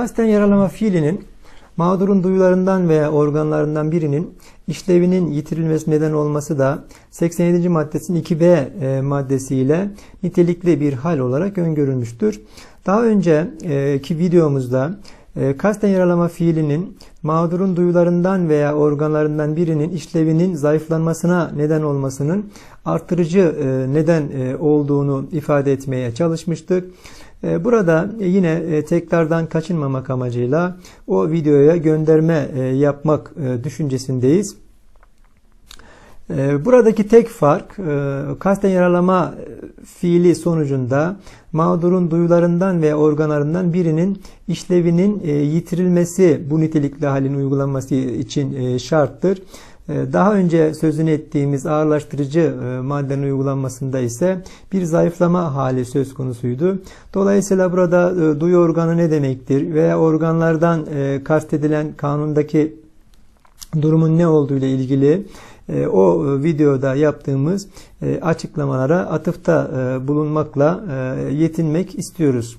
Kasten yaralama fiilinin mağdurun duyularından veya organlarından birinin işlevinin yitirilmesi neden olması da 87. maddesinin 2b e, maddesiyle nitelikli bir hal olarak öngörülmüştür. Daha önceki videomuzda e, kasten yaralama fiilinin mağdurun duyularından veya organlarından birinin işlevinin zayıflanmasına neden olmasının artırıcı e, neden e, olduğunu ifade etmeye çalışmıştık. E, Burada yine e, tekrardan kaçınmamak amacıyla o videoya gönderme e, yapmak e, düşüncesindeyiz. E, Buradaki tek fark kasten yaralama fiili sonucunda mağdurun duyularından ve organlarından birinin işlevinin yitirilmesi bu nitelikli halin uygulanması için şarttır. E, Daha önce sözünü ettiğimiz ağırlaştırıcı e, maddenin uygulanmasında ise bir zayıflama hali söz konusuydu. Dolayısıyla burada e, duyu organı ne demektir veya organlardan e, kastedilen kanundaki durumun ne olduğu ile ilgili o videoda yaptığımız açıklamalara atıfta bulunmakla yetinmek istiyoruz.